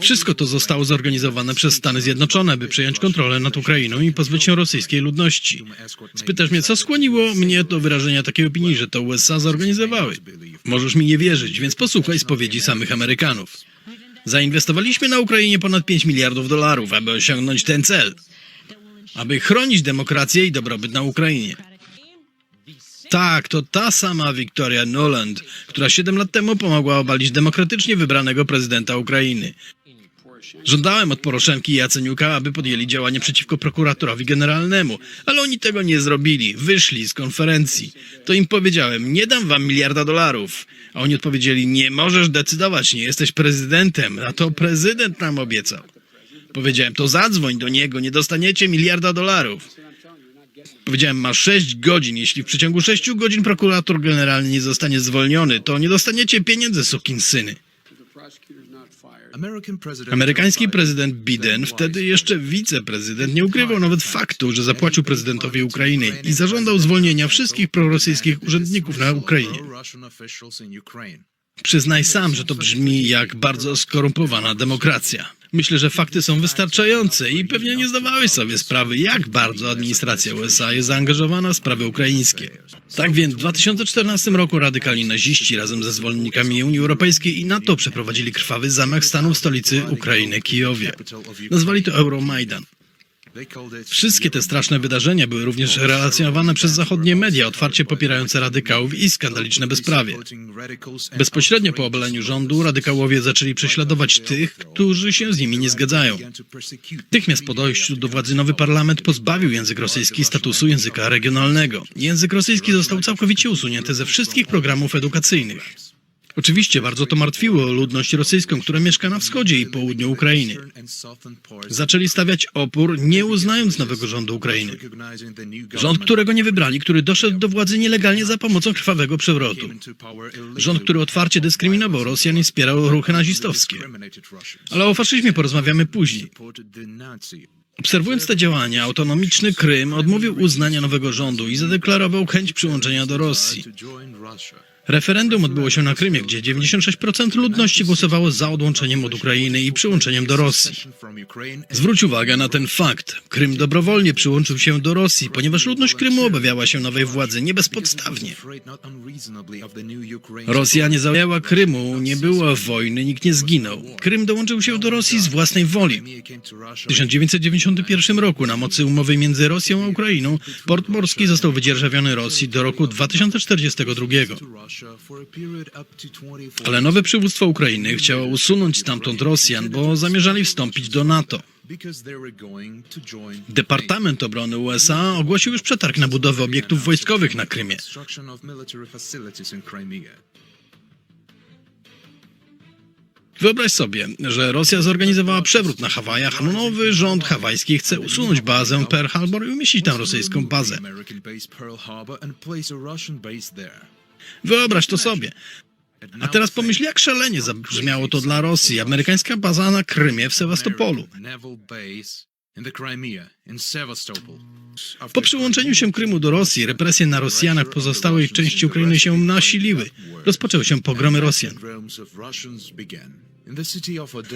Wszystko to zostało zorganizowane przez Stany Zjednoczone, by przejąć kontrolę nad Ukrainą i pozbyć się rosyjskiej ludności. Spytasz mnie, co skłoniło mnie do wyrażenia takiej opinii, że to USA zorganizowały. Możesz mi nie wierzyć, więc posłuchaj spowiedzi samych Amerykanów. Zainwestowaliśmy na Ukrainie ponad 5 miliardów dolarów, aby osiągnąć ten cel. Aby chronić demokrację i dobrobyt na Ukrainie. Tak, to ta sama Victoria Nuland, która 7 lat temu pomogła obalić demokratycznie wybranego prezydenta Ukrainy. Żądałem od Poroszenki i Jaceniuka, aby podjęli działanie przeciwko prokuratorowi generalnemu, ale oni tego nie zrobili. Wyszli z konferencji. To im powiedziałem, nie dam wam miliarda dolarów. A oni odpowiedzieli, nie możesz decydować, nie jesteś prezydentem, a to prezydent nam obiecał. Powiedziałem, to zadzwoń do niego, nie dostaniecie miliarda dolarów. Powiedziałem, masz 6 godzin. Jeśli w przeciągu 6 godzin prokurator generalny nie zostanie zwolniony, to nie dostaniecie pieniędzy, sukinsyny. Amerykański prezydent Biden, wtedy jeszcze wiceprezydent, nie ukrywał nawet faktu, że zapłacił prezydentowi Ukrainy i zażądał zwolnienia wszystkich prorosyjskich urzędników na Ukrainie. Przyznaj sam, że to brzmi jak bardzo skorumpowana demokracja. Myślę, że fakty są wystarczające i pewnie nie zdawałeś sobie sprawy, jak bardzo administracja USA jest zaangażowana w sprawy ukraińskie. Tak więc w 2014 roku radykalni naziści razem ze zwolennikami Unii Europejskiej i NATO przeprowadzili krwawy zamach stanu w stolicy Ukrainy, Kijowie. Nazwali to Euromajdan. Wszystkie te straszne wydarzenia były również relacjonowane przez zachodnie media, otwarcie popierające radykałów i skandaliczne bezprawie. Bezpośrednio po obaleniu rządu radykałowie zaczęli prześladować tych, którzy się z nimi nie zgadzają. Natychmiast po dojściu do władzy nowy parlament pozbawił język rosyjski statusu języka regionalnego. Język rosyjski został całkowicie usunięty ze wszystkich programów edukacyjnych. Oczywiście bardzo to martwiło ludność rosyjską, która mieszka na wschodzie i południu Ukrainy. Zaczęli stawiać opór, nie uznając nowego rządu Ukrainy. Rząd, którego nie wybrali, który doszedł do władzy nielegalnie za pomocą krwawego przewrotu. Rząd, który otwarcie dyskryminował Rosjan i wspierał ruchy nazistowskie. Ale o faszyzmie porozmawiamy później. Obserwując te działania, autonomiczny Krym odmówił uznania nowego rządu i zadeklarował chęć przyłączenia do Rosji. Referendum odbyło się na Krymie, gdzie 96% ludności głosowało za odłączeniem od Ukrainy i przyłączeniem do Rosji. Zwróć uwagę na ten fakt. Krym dobrowolnie przyłączył się do Rosji, ponieważ ludność Krymu obawiała się nowej władzy nie bezpodstawnie. Rosja nie zajęła Krymu, nie było wojny, nikt nie zginął. Krym dołączył się do Rosji z własnej woli. W 1991 roku na mocy umowy między Rosją a Ukrainą port morski został wydzierżawiony Rosji do roku 2042. Ale nowe przywództwo Ukrainy chciało usunąć stamtąd Rosjan, bo zamierzali wstąpić do NATO. Departament Obrony USA ogłosił już przetarg na budowę obiektów wojskowych na Krymie. Wyobraź sobie, że Rosja zorganizowała przewrót na Hawajach, a nowy rząd hawajski chce usunąć bazę Pearl Harbor i umieścić tam rosyjską bazę. Wyobraź to sobie. A teraz pomyśl, jak szalenie zabrzmiało to dla Rosji. Amerykańska baza na Krymie w Sewastopolu. Po przyłączeniu się Krymu do Rosji, represje na Rosjanach pozostałej części Ukrainy się nasiliły. Rozpoczęły się pogromy Rosjan.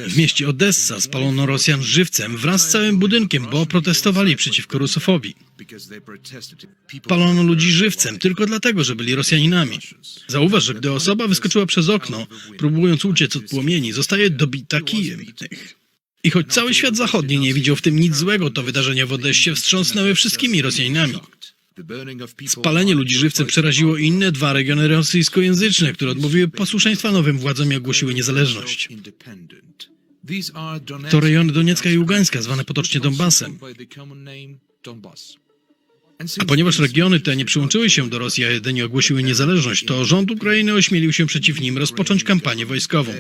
W mieście Odessa spalono Rosjan żywcem wraz z całym budynkiem, bo protestowali przeciwko rusofobii. Palono ludzi żywcem tylko dlatego, że byli Rosjaninami. Zauważ, że gdy osoba wyskoczyła przez okno, próbując uciec od płomieni, zostaje dobita kijem. I choć cały świat zachodni nie widział w tym nic złego, to wydarzenia w Odessie wstrząsnęły wszystkimi Rosjanami. Spalenie ludzi żywcem przeraziło inne dwa regiony rosyjskojęzyczne, które odmówiły posłuszeństwa nowym władzom i ogłosiły niezależność. To rejony Doniecka i Ługańska, zwane potocznie Donbasem. A ponieważ regiony te nie przyłączyły się do Rosji, a jedynie ogłosiły niezależność, to rząd Ukrainy ośmielił się przeciw nim rozpocząć kampanię wojskową.